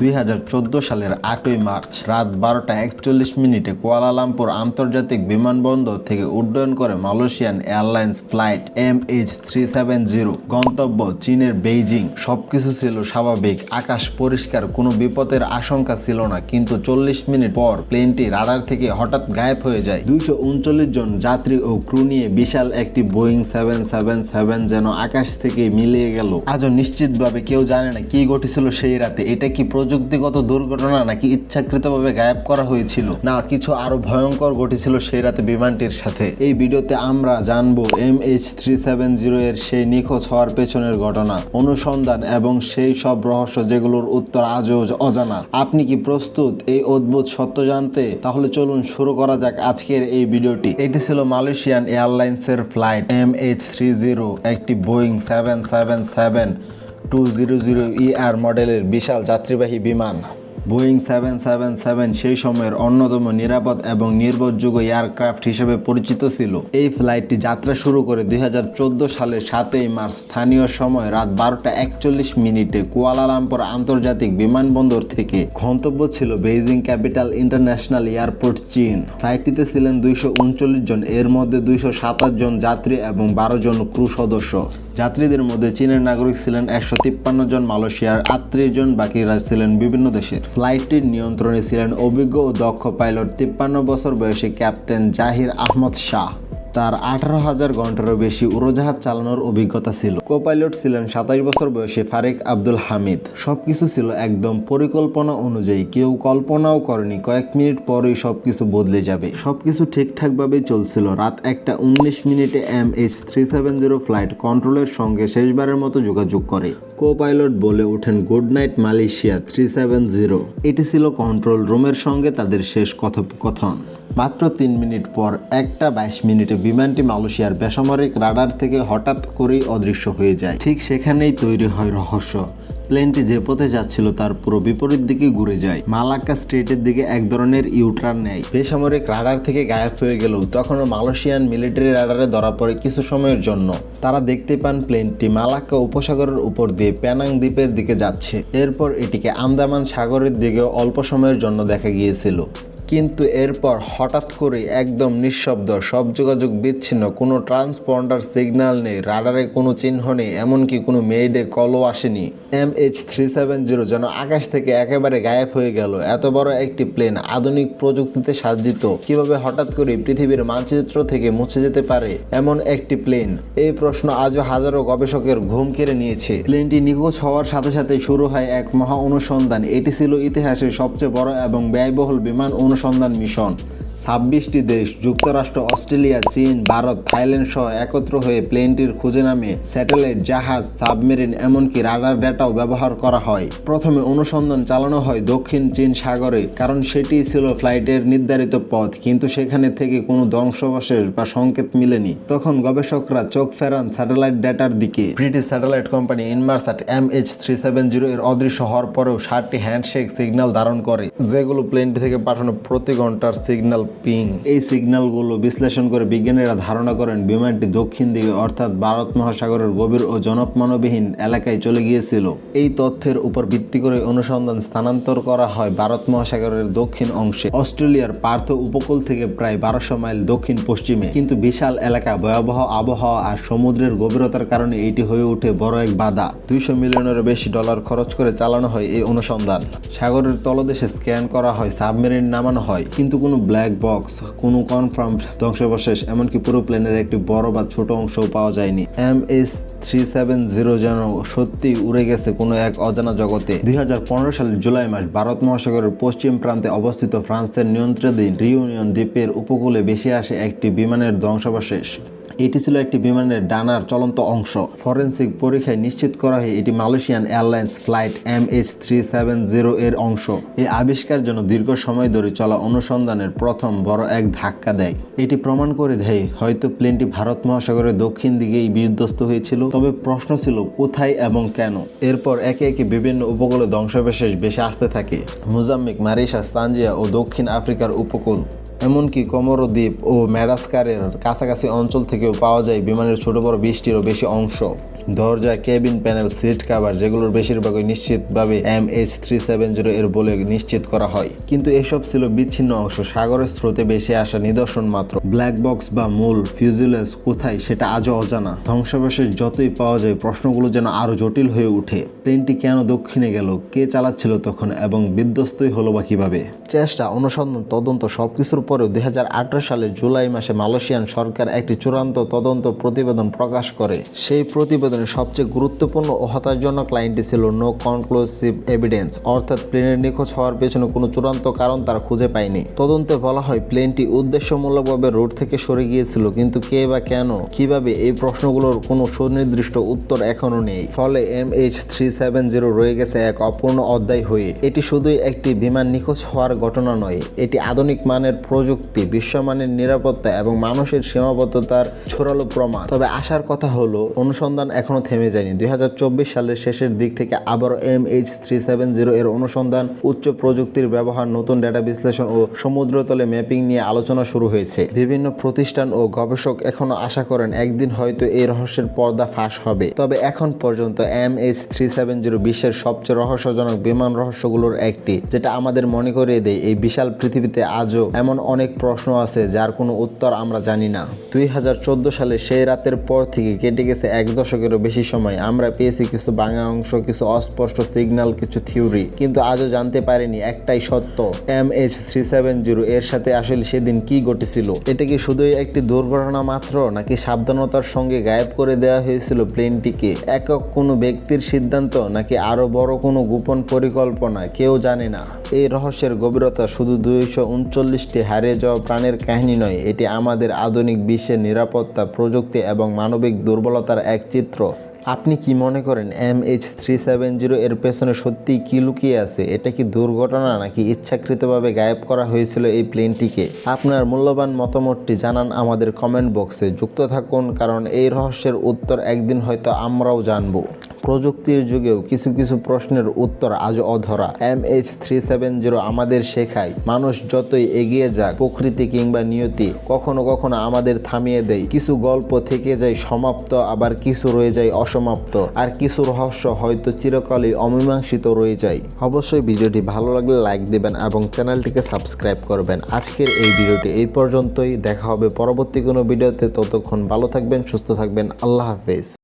দুই হাজার চোদ্দ সালের আটই মার্চ রাত বারোটা একচল্লিশ মিনিটে কুয়ালালামপুর আন্তর্জাতিক বিমানবন্দর থেকে উড্ডয়ন করে Malaysian Airlines flight M H three seven zero, গন্তব্য চীনের বেইজিং। সবকিছু ছিল স্বাভাবিক। আকাশ পরিষ্কার, কোনো বিপদের আশঙ্কা ছিল না, কিন্তু চল্লিশ মিনিট পর প্লেনটি রাডার থেকে হঠাৎ গায়েব হয়ে যায়। দুইশো উনচল্লিশ জন যাত্রী ও ক্রু নিয়ে বিশাল একটি বোয়িং সেভেন সেভেন সেভেন যেন আকাশ থেকে মিলিয়ে গেল। আজও নিশ্চিতভাবে কেউ জানে না কি ঘটেছিল সেই রাতে। এটা কি প্রযুক্তিগত দুর্ঘটনা নাকি ইচ্ছাকৃতভাবে গায়েব করা হয়েছিল? না, কিছু আরও ভয়ঙ্কর ঘটেছিল সেই রাতে বিমানটির সাথে। এই ভিডিওতে আমরা জানব M H three seven zero এর সেই নিখোঁজ হওয়ার পেছনের ঘটনা, অনুসন্ধান এবং সেই সব রহস্য যেগুলোর উত্তর আজও অজানা। আপনি কি প্রস্তুত এই অদ্ভুত সত্য জানতে? তাহলে চলুন শুরু করা যাক আজকের এই ভিডিওটি। এটি ছিল মালয়েশিয়ান এয়ারলাইন্সের flight M H three zero একটি Boeing seven seven seven two zero zero ER মডেলের বিশাল যাত্রীবাহী বিমান। বোয়িং সেভেন সেভেন সেভেন সেই সময়ের অন্যতম নিরাপদ এবং নির্ভরযোগ্য এয়ারক্রাফট হিসেবে পরিচিত ছিল। এই ফ্লাইটটি যাত্রা শুরু করে দুই হাজার চোদ্দ সালের সাতই মার্চ। স্থানীয় সময় রাত বারোটা একচল্লিশ মিনিটে কুয়ালালামপুর আন্তর্জাতিক বিমানবন্দর থেকে গন্তব্য ছিল বেইজিং ক্যাপিটাল ইন্টারন্যাশনাল এয়ারপোর্ট চীন। ফ্লাইটটিতে ছিলেন দুইশো উনচল্লিশ জন, এর মধ্যে দুইশো সাতাশ জন যাত্রী এবং বারো জন ক্রু সদস্য। যাত্রীদের মধ্যে চীনের নাগরিক ছিলেন একশো তিপ্পান্ন জন, মালয়েশিয়ার আটত্রিশ জন, বাকিরা ছিলেন বিভিন্ন দেশের। ফ্লাইটটির নিয়ন্ত্রণে ছিলেন অভিজ্ঞ ও দক্ষ পাইলট, তিপ্পান্ন বছর বয়সী ক্যাপ্টেন জাহির আহমদ শাহ। তার আঠারো হাজার ঘন্টারও বেশি উড়োজাহাজ চালানোর অভিজ্ঞতা ছিল। কো পাইলট ছিলেন সাতাশ বছর বয়সে ফারেক আব্দুল হামিদ। সবকিছু ছিল একদম পরিকল্পনা অনুযায়ী। কেউ কল্পনাও করেনি কয়েক মিনিট পরেই সবকিছু বদলে যাবে। সবকিছু ঠিকঠাকভাবেই চলছিল। রাত একটা উনিশ মিনিটে M H three seven zero flight কন্ট্রোলের সঙ্গে শেষবারের মতো যোগাযোগ করে। কো পাইলট বলে ওঠেন, good night Malaysia three seven zero. এটি ছিল কন্ট্রোল রুমের সঙ্গে তাদের শেষ কথোপকথন। মাত্র তিন মিনিট পর একটা বাইশ মিনিটে বিমানটি মালয়েশিয়ার বেসামরিক রাডার থেকে হঠাৎ করেই অদৃশ্য হয়ে যায়। ঠিক সেখানেই তৈরি হয় রহস্য। প্লেনটি যে পথে যাচ্ছিল তার পুরো বিপরীত দিকে ঘুরে যায়। মালাক্কা স্ট্রেটের দিকে এক ধরনের ইউটার্ন নেয়। বেসামরিক রাডার থেকে গায়েব হয়ে গেলেও তখনও মালয়েশিয়ান মিলিটারি রাডারে ধরা পড়ে কিছু সময়ের জন্য। তারা দেখতে পান প্লেনটি মালাক্কা উপসাগরের উপর দিয়ে প্যানাং দ্বীপের দিকে যাচ্ছে। এরপর এটিকে আন্দামান সাগরের দিকেও অল্প সময়ের জন্য দেখা গিয়েছিল। কিন্তু এরপর হঠাৎ করে একদম নিঃশব্দ, সব যোগাযোগ বিচ্ছিন্ন, কোনো ট্রান্সপন্ডার সিগন্যাল নেই, রাডারে কোনো চিহ্ন নেই, এমনকি কোনো মেইডে কলও আসেনি। M H three seven zero যেন আকাশ থেকে একেবারে গায়েব হয়ে গেল, এত বড় একটি প্লেন আধুনিক প্রযুক্তিতে সাজ্জিত, কীভাবে হঠাৎ করে পৃথিবীর মানচিত্র থেকে মুছে যেতে পারে এমন একটি প্লেন? এই প্রশ্ন আজও হাজারো গবেষকের ঘুম কেড়ে নিয়েছে। প্লেনটি নিখোঁজ হওয়ার সাথে সাথে শুরু হয় এক মহা অনুসন্ধান, এটি ছিল ইতিহাসের সবচেয়ে বড় এবং ব্যয়বহুল বিমান অনুসন্ধান। মিশন। ছাব্বিশটি দেশ, যুক্তরাষ্ট্র, অস্ট্রেলিয়া, চীন, ভারত, থাইল্যান্ড সহ একত্র হয়ে প্লেনটির খুঁজে নামে স্যাটেলাইট জাহাজ, সাবমেরিন এমনকি রাডার ডেটাও ব্যবহার করা হয়। প্রথমে অনুসন্ধান চালানো হয় দক্ষিণ চীন সাগরে, কারণ সেটি ছিল ফ্লাইটের নির্ধারিত পথ, কিন্তু সেখানে থেকে কোনো ধ্বংসাবশেষ বা সংকেত মিলেনি। তখন গবেষকরা চোখ ফেরান স্যাটেলাইট ডেটার দিকে। British satellite company Inmarsat M H three seven zero এর অদৃশ্য হওয়ার পরেও ষাটটি হ্যান্ডশেক সিগন্যাল ধারণ করে, যেগুলো প্লেনটি থেকে পাঠানো প্রতি ঘণ্টার সিগন্যাল পিং এই সিগন্যালগুলো বিশ্লেষণ করে বিজ্ঞানীরা ধারণা করেন, বিমানটি দক্ষিণ দিকে, অর্থাৎ ভারত মহাসাগরের গভীর ও জনমানবহীন এলাকায় চলে গিয়েছিল। এই তথ্যের উপর ভিত্তি করে অনুসন্ধান স্থানান্তর করা হয় ভারত মহাসাগরের দক্ষিণ অংশে। অস্ট্রেলিয়ার পার্থ উপকূল থেকে প্রায় বারোশো মাইল দক্ষিণ পশ্চিমে কিন্তু বিশাল এলাকা, ভয়াবহ আবহাওয়া আর সমুদ্রের গভীরতার কারণে এটি হয়ে ওঠে বড় এক বাধা। দুইশো মিলিয়নেরও বেশি ডলার খরচ করে চালানো হয় এই অনুসন্ধান। সাগরের তলদেশে স্ক্যান করা হয়, সাবমেরিন নামানো হয়, কিন্তু কোনো ব্ল্যাক বক্স কোনো কনফার্ম ধ্বংসাবশেষ, এমনকি পুরো প্লেনের একটি বড় বা ছোট অংশও পাওয়া যায়নি। M S three seven zero যেন সত্যি উড়ে গেছে কোনো এক অজানা জগতে। দুই হাজার পনেরো সালের জুলাই মাস ভারত মহাসাগরের পশ্চিম প্রান্তে অবস্থিত ফ্রান্সের নিয়ন্ত্রণাধীন রিউনিয়ন দ্বীপের উপকূলে বেশি আসে একটি বিমানের ধ্বংসাবশেষ। এটি ছিল একটি বিমানের ডানার চলন্ত অংশ। ফরেন্সিক পরীক্ষায় নিশ্চিত করা হয় এটি Malaysian Airlines flight M H three seven zero এর অংশ। এই আবিষ্কার জন্য দীর্ঘ সময় ধরে চলা অনুসন্ধানের প্রথম বড় এক ধাক্কা দেয়। এটি প্রমাণ করে দেয়, হয়তো প্লেনটি ভারত মহাসাগরের দক্ষিণ দিকেই বিধ্বস্ত হয়েছিল। তবে প্রশ্ন ছিল, কোথায় এবং কেন? এরপর একে একে বিভিন্ন উপকূলে ধ্বংসাবশেষ বেশি আসতে থাকে। মোজাম্বিক মারিশা তানজিয়া ও দক্ষিণ আফ্রিকার উপকূল। এমনকি কমর দ্বীপ ও ম্যাডাস্কারের কাছাকাছি অঞ্চল থেকেও পাওয়া যায় বিমানের ছোট বড় বৃষ্টিরও বেশি অংশ। দরজা কেবিন প্যানেল, সিট কাভার, যেগুলোর বেশিরভাগই নিশ্চিতভাবে M H three seven zero এর বলে নিশ্চিত করা হয়। কিন্তু এসব ছিল বিচ্ছিন্ন অংশ। সাগরের স্রোতে বেশি আসা নিদর্শন মাত্র। ব্ল্যাক বক্স বা মূল ফিউজুলেস কোথায় সেটা আজও অজানা। ধ্বংসাবশেষ যতই পাওয়া যায়, প্রশ্নগুলো যেন আরও জটিল হয়ে ওঠে। প্লেনটি কেন দক্ষিণে গেল, কে চালাচ্ছিল তখন এবং বিধ্বস্তই হলো বা কীভাবে? চেষ্টা, অনুসন্ধান, তদন্ত সবকিছুর পরেও দুই হাজার সালের জুলাই মাসে মালয়েশিয়ান সরকার একটি চূড়ান্ত তদন্ত প্রতিবেদন প্রকাশ করে। সেই প্রতিবেদনে সবচেয়ে গুরুত্বপূর্ণ ও হতাশজনক লাইনটি ছিল নো কনক্লুসিভ এভিডেন্স অর্থাৎ প্লেনের নিখোঁজ হওয়ার পেছনে কোনো চূড়ান্ত কারণ তারা খুঁজে পায়নি। তদন্তে বলা হয় প্লেনটি উদ্দেশ্যমূলকভাবে রোড থেকে সরে গিয়েছিল, কিন্তু কে বা কেন, কীভাবে এই প্রশ্নগুলোর কোনো সুনির্দিষ্ট উত্তর এখনও নেই। ফলে M H three seven zero রয়ে গেছে এক অপূর্ণ অধ্যায় হয়ে। এটি শুধুই একটি বিমান নিখোঁজ হওয়ার ঘটনা নয়, এটি আধুনিক মানের প্রযুক্তি, বিশ্বমানের নিরাপত্তা এবং মানুষের সীমাবদ্ধতার ছড়ালো প্রমাণ। তবে আসার কথা হলো, অনুসন্ধান এখনও থেমে যায়নি। দুই হাজার চব্বিশ সালের শেষের দিক থেকে আবারও এম এইচ এর অনুসন্ধান, উচ্চ প্রযুক্তির ব্যবহার, নতুন ডেটা বিশ্লেষণ ও সমুদ্রতলে ম্যাপিং নিয়ে আলোচনা শুরু হয়েছে। বিভিন্ন প্রতিষ্ঠান ও গবেষক এখনও আশা করেন একদিন হয়তো এই রহস্যের পর্দা ফাঁস হবে। তবে এখন পর্যন্ত এম এইচ বিশ্বের সবচেয়ে রহস্যজনক বিমান রহস্যগুলোর একটি, যেটা আমাদের মনে করিয়ে দেয় এই বিশাল পৃথিবীতে আজও এমন অনেক প্রশ্ন আছে যার কোনো উত্তর আমরা জানি না। দুই হাজার চোদ্দ সালে সেই রাতের পর থেকে কেটে গেছে এক দশকেরও বেশি সময়। আমরা পেয়েছি কিছু বাংলা অংশ, কিছু অস্পষ্ট সিগন্যাল কিছু থিওরি কিন্তু আজও জানতে পারিনি একটাই সত্য। M H three seven zero এর সাথে আসলে সেদিন কি ঘটেছিল? এটা কি শুধুই একটি দুর্ঘটনা মাত্র, নাকি সাবধানতার সঙ্গে গায়েব করে দেওয়া হয়েছিল প্লেনটিকে একক কোনো ব্যক্তির সিদ্ধান্ত, নাকি আরও বড় কোনো গোপন পরিকল্পনা? কেউ জানে না। এই রহস্যের গভীরতা শুধু দুইশো উনচল্লিশটি হারিয়ে যাওয়া প্রাণের কাহিনী নয়, এটি আমাদের আধুনিক বিশ্বের নিরাপত্তা, প্রযুক্তি এবং মানবিক দুর্বলতার এক চিত্র। আপনি কি মনে করেন M H three seven zero এর পেছনে সত্যিই কি লুকিয়ে আছে? এটা কি দুর্ঘটনা নাকি ইচ্ছাকৃতভাবে গায়েব করা হয়েছিল এই প্লেনটিকে? আপনার মূল্যবান মতামতটি জানান আমাদের কমেন্ট বক্সে। যুক্ত থাকুন, কারণ এই রহস্যের উত্তর একদিন হয়তো আমরাও জানব। প্রযুক্তির যুগেও কিছু কিছু প্রশ্নের উত্তর আজ অধরা। M H three seven zero আমাদের শেখায়, মানুষ যতই এগিয়ে যাক, প্রকৃতি কিংবা নিয়তি, কখনো কখনো আমাদের থামিয়ে দেয়। কিছু গল্প থেকে যায় সমাপ্ত, আবার কিছু রয়ে যায় অসমাপ্ত। আর কিছু রহস্য হয়তো চিরকালই অমীমাংসিত রয়ে যায়। অবশ্যই ভিডিওটি ভালো লাগলে লাইক দিবেন এবং চ্যানেলটিকে সাবস্ক্রাইব করবেন। আজকের এই ভিডিওটি এই পর্যন্তই। দেখা হবে পরবর্তী কোনো ভিডিওতে। ততক্ষণ ভালো থাকবেন, সুস্থ থাকবেন। আল্লাহ হাফেজ।